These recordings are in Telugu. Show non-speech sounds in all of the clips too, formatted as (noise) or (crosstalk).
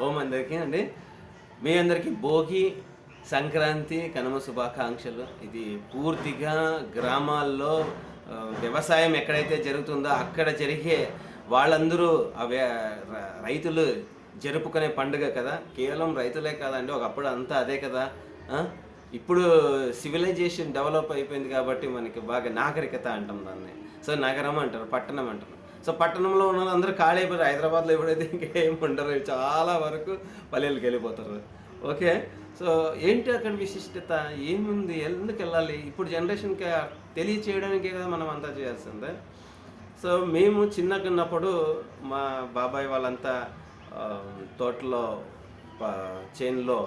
ఓం అందరికీ అండి. మీ అందరికీ భోగి సంక్రాంతి కనుమ శుభాకాంక్షలు. ఇది పూర్తిగా గ్రామాల్లో వ్యవసాయం ఎక్కడైతే జరుగుతుందో అక్కడ జరిగే వాళ్ళందరూ ఆ వ్య- రైతులు జరుపుకునే పండుగ కదా. కేవలం రైతులే కాదండి ఒకప్పుడు అంతా అదే కదా. ఇప్పుడు సివిలైజేషన్ డెవలప్ అయిపోయింది కాబట్టి మనకి బాగా నాగరికత అంటాం దాన్ని. సో నగరం అంటారు పట్టణం అంటారు. సో పట్టణంలో ఉన్న అందరూ ఖాళీ అయిపోయారు. హైదరాబాద్లో ఎప్పుడైతే ఇంకేం ఉండరు చాలా వరకు పల్లెలకు వెళ్ళిపోతారు. ఓకే? సో ఏంటి అక్కడ విశిష్టత? ఏముంది? ఎందుకు వెళ్ళాలి? ఇప్పుడు జనరేషన్కి తెలియచేయడానికే కదా మనం అంతా చేయాల్సిందే. సో మేము చిన్నగా ఉన్నప్పుడు మా బాబాయ్ వాళ్ళంతా తోటలో చేనులో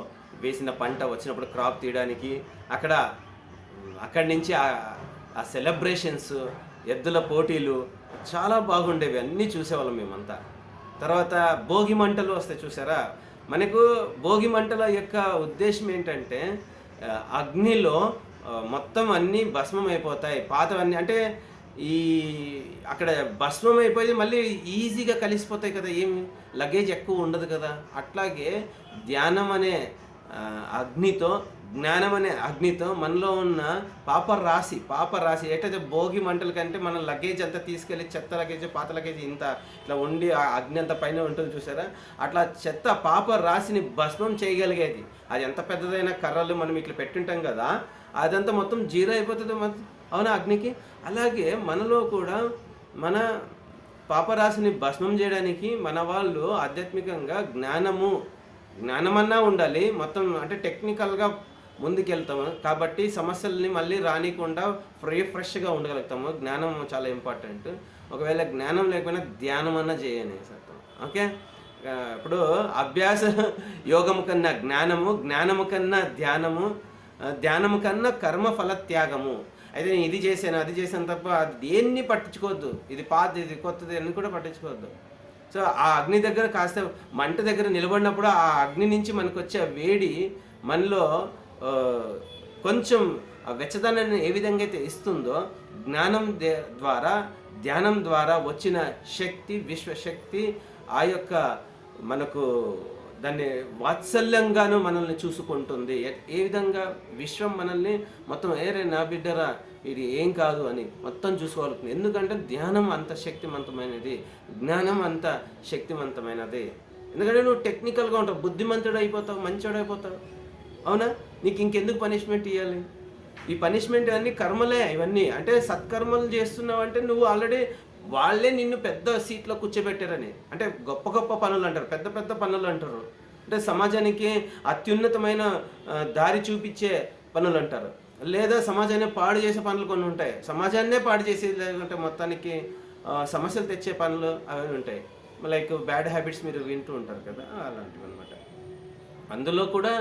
వేసిన పంట వచ్చినప్పుడు క్రాప్ తీయడానికి అక్కడ అక్కడి నుంచి ఆ సెలబ్రేషన్స్ ఎద్దుల పోటీలు చాలా బాగుండేవి అన్నీ చూసేవాళ్ళం మేమంతా. తర్వాత భోగి మంటలు వస్తాయి చూసారా? మనకు భోగి మంటల యొక్క ఉద్దేశం ఏంటంటే అగ్నిలో మొత్తం అన్నీ భస్మం అయిపోతాయి పాతవన్నీ అంటే ఈ అక్కడ భస్మం అయిపోయి మళ్ళీ ఈజీగా కలిసిపోతాయి కదా ఏం లగేజ్ ఎక్కువ ఉండదు కదా. అట్లాగే ధ్యానం అనే అగ్నితో జ్ఞానం అనే అగ్నితో మనలో ఉన్న పాప రాశి పాప రాశి ఎటైతే భోగి మంటల కంటే మన లగేజ్ అంతా తీసుకెళ్ళి చెత్త లగేజ్ పాత లగేజ్ ఇంత ఇట్లా ఉండి ఆ అగ్ని అంత పైన ఉంటుంది చూసారా? అట్లా చెత్త పాప రాశిని భస్మం చేయగలిగేది. అది ఎంత పెద్దదైన కర్రలు మనం ఇట్లా పెట్టుంటాం కదా అదంతా మొత్తం జీరో అయిపోతుంది అవునా అగ్నికి? అలాగే మనలో కూడా మన పాపరాశిని భస్మం చేయడానికి మన వాళ్ళు ఆధ్యాత్మికంగా జ్ఞానము జ్ఞానమన్నా ఉండాలి. మొత్తం అంటే టెక్నికల్గా ముందుకెళ్తాము. కాబట్టి సమస్యల్ని మళ్ళీ రానికుండా ఫ్రీ ఫ్రెష్గా ఉండగలుగుతాము. జ్ఞానం చాలా ఇంపార్టెంట్. ఒకవేళ జ్ఞానం లేకపోయినా ధ్యానం అన్నా చేయని సత్యం ఓకే? ఇప్పుడు అభ్యాస యోగము కన్నా జ్ఞానము జ్ఞానము కన్నా ధ్యానము ధ్యానము కన్నా కర్మ ఫల త్యాగము అయితే నేను ఇది చేశాను అది చేశాను తప్ప అది దేన్ని పట్టించుకోవద్దు. ఇది పాత ఇది కొత్తది అని కూడా పట్టించుకోవద్దు. సో ఆ అగ్ని దగ్గర కాస్త మంట దగ్గర నిలబడినప్పుడు ఆ అగ్ని నుంచి మనకు వచ్చే వేడి మనలో కొంచెం వెచ్చదనాన్ని ఏ విధంగా అయితే ఇస్తుందో జ్ఞానం దే- ద్వారా ధ్యానం ద్వారా వచ్చిన శక్తి విశ్వశక్తి ఆ యొక్క మనకు దాన్ని వాత్సల్యంగాను మనల్ని చూసుకుంటుంది. ఏ- ఏ విధంగా విశ్వం మనల్ని మొత్తం ఏరే నా బిడ్డరా ఇది ఏం కాదు అని మొత్తం చూసుకోగలుగుతుంది ఎందుకంటే ధ్యానం అంత శక్తివంతమైనది. జ్ఞానం అంత శక్తివంతమైనది. ఎందుకంటే నువ్వు టెక్నికల్గా ఉంటావు. బుద్ధిమంతుడు అయిపోతావు మంచోడు అయిపోతావు. అవునా? నీకు ఇంకెందుకు పనిష్మెంట్ ఇవ్వాలి ఈ పనిష్మెంట్ అన్ని కర్మలే ఇవన్నీ. అంటే సత్కర్మలు చేస్తున్నావు అంటే నువ్వు ఆల్రెడీ వాళ్ళే నిన్ను పెద్ద సీట్లో కూర్చోబెట్టారని. అంటే గొప్ప గొప్ప పనులు అంటారు. పెద్ద పెద్ద పనులు అంటారు. అంటే సమాజానికి అత్యున్నతమైన దారి చూపించే పనులు అంటారు. లేదా సమాజాన్ని పాడు చేసే పనులు కొన్ని ఉంటాయి. సమాజాన్నే పాడు చేసే లేకుంటే మొత్తానికి సమస్యలు తెచ్చే పనులు అవన్నీ ఉంటాయి. లైక్ బ్యాడ్ హ్యాబిట్స్ మీరు వింటూ ఉంటారు కదా అలాంటివి అనమాట అందులో కూడా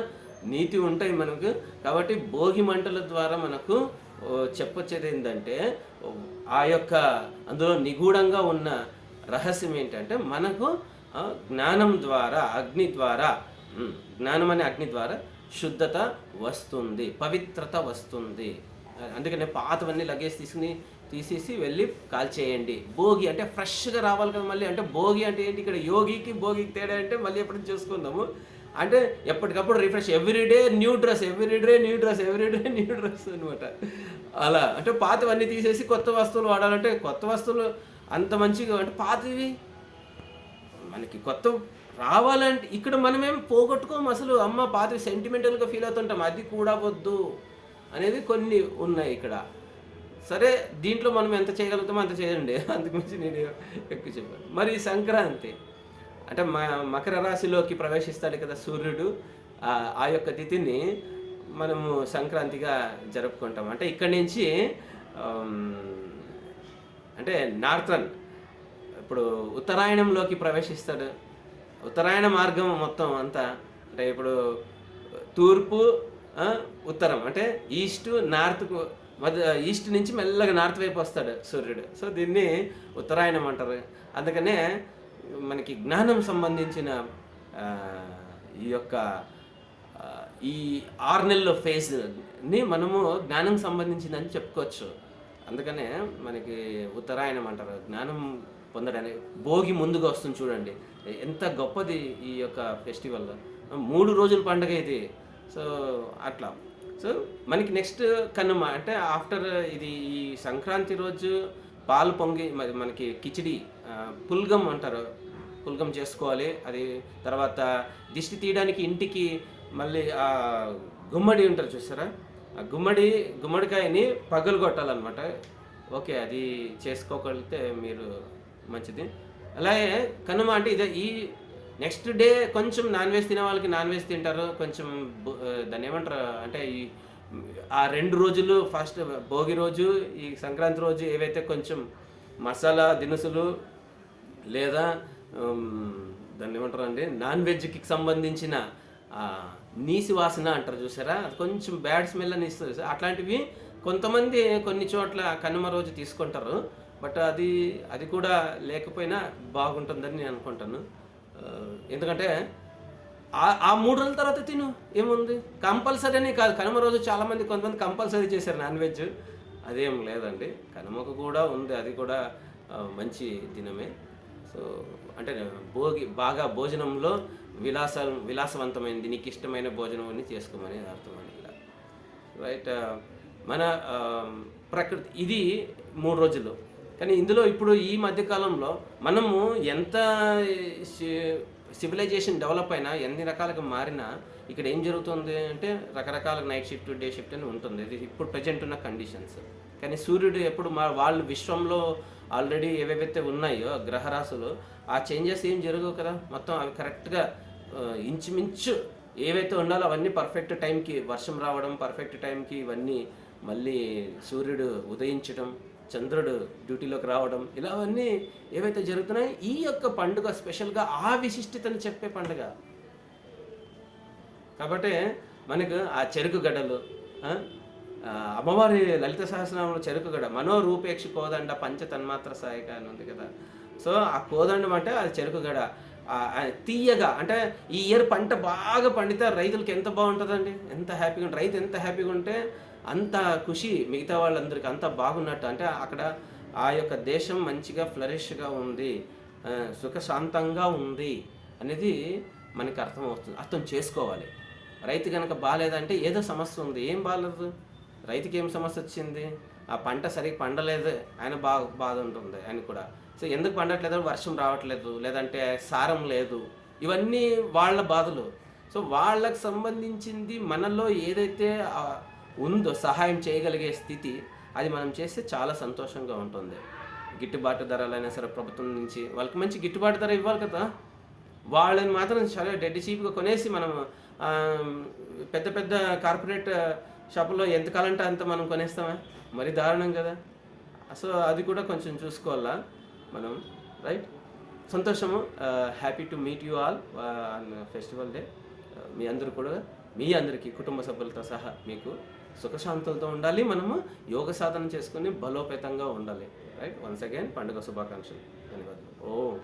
నీతి ఉంటాయి మనకు. కాబట్టి భోగి మంటల ద్వారా మనకు చెప్పొచ్చేది ఏంటంటే ఆ యొక్క అందులో నిగూఢంగా ఉన్న రహస్యం ఏంటంటే మనకు జ్ఞానం ద్వారా అగ్ని ద్వారా జ్ఞానం అనే అగ్ని ద్వారా శుద్ధత వస్తుంది పవిత్రత వస్తుంది. అందుకనే పాతవన్నీ లగేజ్ తీసుకుని తీసేసి వెళ్ళి కాల్చేయండి. భోగి అంటే ఫ్రెష్గా రావాలి కదా మళ్ళీ. అంటే భోగి అంటే ఏంటి? ఇక్కడ యోగికి భోగికి తేడా అంటే మళ్ళీ ఎప్పుడు చూసుకుందాము. అంటే ఎప్పటికప్పుడు refresh everyday new dress everyday new dress everyday new dress అనమాట అలా అంటే పాతవన్నీ తీసేసి కొత్త వస్తువులు వాడాలంటే కొత్త వస్తువులు అంత మంచిగా అంటే పాతవి మనకి కొత్త రావాలంటే ఇక్కడ మనమేం పోగొట్టుకోము అసలు. అమ్మ పాతవి సెంటిమెంటల్గా ఫీల్ అవుతుంటాం. అది కూడా వద్దు అనేది కొన్ని ఉన్నాయి ఇక్కడ. సరే దీంట్లో మనం ఎంత చేయగలుగుతామో అంత చేయండి. (laughs) అందుగురించి నేను ఎక్కువ చెప్పాను. మరి సంక్రాంతి. అంటే మ మకర రాశిలోకి ప్రవేశిస్తాడు కదా సూర్యుడు ఆ యొక్క తిథిని మనము సంక్రాంతిగా జరుపుకుంటాం. అంటే ఇక్కడి నుంచి అంటే నార్థన్ ఇప్పుడు ఉత్తరాయణంలోకి ప్రవేశిస్తాడు. ఉత్తరాయణ మార్గం మొత్తం అంతా అంటే ఇప్పుడు తూర్పు ఉత్తరం అంటే ఈస్ట్ నార్త్కు మధ్య ఈస్ట్ నుంచి మెల్లగా నార్త్ వైపు వస్తాడు సూర్యుడు. సో దీన్ని ఉత్తరాయణం అంటారు. అందుకనే మనకి జ్ఞానం సంబంధించిన ఈ యొక్క ఈ ఆరు నెలల ఫేజ్ని మనము జ్ఞానం సంబంధించిందని చెప్పుకోవచ్చు. అందుకనే మనకి ఉత్తరాయణం అంటారు. జ్ఞానం పొందడానికి భోగి ముందుగా వస్తుంది చూడండి. ఎంత గొప్పది ఈ యొక్క ఫెస్టివల్ మూడు రోజుల పండుగ ఇది. సో అట్లా. సో మనకి నెక్స్ట్ కనుమ అంటే ఆఫ్టర్ ఇది ఈ సంక్రాంతి రోజు పాలు పొంగి మరి మనకి కిచిడి పుల్గం అంటారు. పుల్గం చేసుకోవాలి. అది తర్వాత దిష్టి తీయడానికి ఇంటికి మళ్ళీ ఆ గుమ్మడి ఉంటారు చూసారా? ఆ గుమ్మడి గుమ్మడికాయని పగలు కొట్టాలన్నమాట. ఓకే అది చేసుకోగలిగితే మీరు మంచిది. అలాగే కనుమ అంటే ఇదే ఈ నెక్స్ట్ డే కొంచెం నాన్ వెజ్ తినే వాళ్ళకి నాన్ వెజ్ తింటారు. కొంచెం దాన్ని ఏమంటారు? అంటే ఈ ఆ రెండు రోజులు ఫస్ట్ భోగి రోజు ఈ సంక్రాంతి రోజు ఏవైతే కొంచెం మసాలా దినుసులు లేదా దాన్ని ఏమంటారు అండి నాన్ వెజ్కి సంబంధించిన నీసి వాసన అంటారు చూసారా? అది కొంచెం బ్యాడ్ స్మెల్ అని ఇస్తుంది అట్లాంటివి కొంతమంది కొన్ని చోట్ల కనుమ రోజు తీసుకుంటారు. బట్ అది అది కూడా లేకపోయినా బాగుంటుందని నేను అనుకుంటాను. ఎందుకంటే ఆ- ఆ మూడు రోజుల తర్వాత తిను ఏముంది? కంపల్సరీ అని కాదు. కనుమ రోజు చాలామంది కొంతమంది కంపల్సరీ చేశారు నాన్ వెజ్. అదేం లేదండి. కనుమకు కూడా ఉంది. అది కూడా మంచి దినమే. సో అంటే భోగి బాగా భోజనంలో విలాస విలాసవంతమైనది నీకు ఇష్టమైన భోజనం అని చేసుకోమని అర్థం అని ఇలా. రైట్ మన ప్రకృతి ఇది మూడు రోజులు కానీ ఇందులో ఇప్పుడు ఈ మధ్యకాలంలో మనము ఎంత సివిలైజేషన్ డెవలప్ అయినా ఎన్ని రకాలుగా మారినా ఇక్కడ ఏం జరుగుతుంది అంటే రకరకాల నైట్ షిఫ్ట్ డే షిఫ్ట్ అని ఉంటుంది. ఇది ఇప్పుడు ప్రజెంట్ ఉన్న కండిషన్స్. కానీ సూర్యుడు ఎప్పుడు మా వాళ్ళు విశ్వంలో ఆల్రెడీ ఏవేవైతే ఉన్నాయో గ్రహరాశులు ఆ చేంజెస్ ఏం జరగవు కదా? మొత్తం అవి కరెక్ట్గా ఇంచుమించు ఏవైతే ఉండాలో అవన్నీ పర్ఫెక్ట్ టైంకి వర్షం రావడం పర్ఫెక్ట్ టైంకి ఇవన్నీ మళ్ళీ సూర్యుడు ఉదయించడం చంద్రుడు డ్యూటీలోకి రావడం ఇలా అవన్నీ ఏవైతే జరుగుతున్నాయో ఈ యొక్క పండుగ స్పెషల్గా ఆ విశిష్టతను చెప్పే పండుగ. కాబట్టి మనకు ఆ చెరుకు గడలు అమ్మవారి లలిత సహస్రనామంలో చెరుకు గడ మనోరూపేక్ష కోదండ పంచ తన్మాత్ర సాయక అని ఉంది కదా. సో ఆ కోదండం అంటే అది చెరుకు గడ తీయగా అంటే ఈ ఇయర్ పంట బాగా పండితే రైతులకి ఎంత బాగుంటుందండి? ఎంత హ్యాపీగా ఉంటుంది రైతు ఎంత హ్యాపీగా ఉంటే అంత ఖుషి మిగతా వాళ్ళందరికీ అంత బాగున్నట్టు. అంటే అక్కడ ఆ యొక్క దేశం మంచిగా ఫ్లరిష్గా ఉంది సుఖశాంతంగా ఉంది అనేది మనకి అర్థం అవుతుంది అర్థం చేసుకోవాలి. రైతు కనుక బాగాలేదంటే ఏదో సమస్య ఉంది. ఏం బాగాలేదు రైతుకి ఏం సమస్య వచ్చింది? ఆ పంట సరిగ్గా పండలేదు ఆయన బాగా బాధ ఉంటుంది ఆయన కూడా. సో ఎందుకు పండట్లేదు? వర్షం రావట్లేదు లేదంటే సారం లేదు. ఇవన్నీ వాళ్ళ బాధలు. సో వాళ్ళకు సంబంధించింది మనలో ఏదైతే ఉందో సహాయం చేయగలిగే స్థితి అది మనం చేస్తే చాలా సంతోషంగా ఉంటుంది. గిట్టుబాటు ధరలైనా సరే ప్రభుత్వం నుంచి వాళ్ళకి మంచి గిట్టుబాటు ధర ఇవ్వాలి కదా. వాళ్ళని మాత్రం చాలా డెడ్ చీప్గా కొనేసి మనం పెద్ద పెద్ద కార్పొరేట్ షాపుల్లో ఎంత కాలంటే అంత మనం కొనేస్తామా? మరి దారుణం కదా. సో అది కూడా కొంచెం చూసుకోవాలా మనం రైట్ సంతోషము. Happy to meet you all on festival day మీ అందరూ కూడా మీ అందరికీ కుటుంబ సభ్యులతో సహా మీకు సుఖశాంతులతో ఉండాలి మనము. యోగ సాధన చేసుకుని బలోపేతంగా ఉండాలి రైట్ వన్స్ అగైన్ పండుగ శుభాకాంక్షలు. ధన్యవాదాలు. ఓ.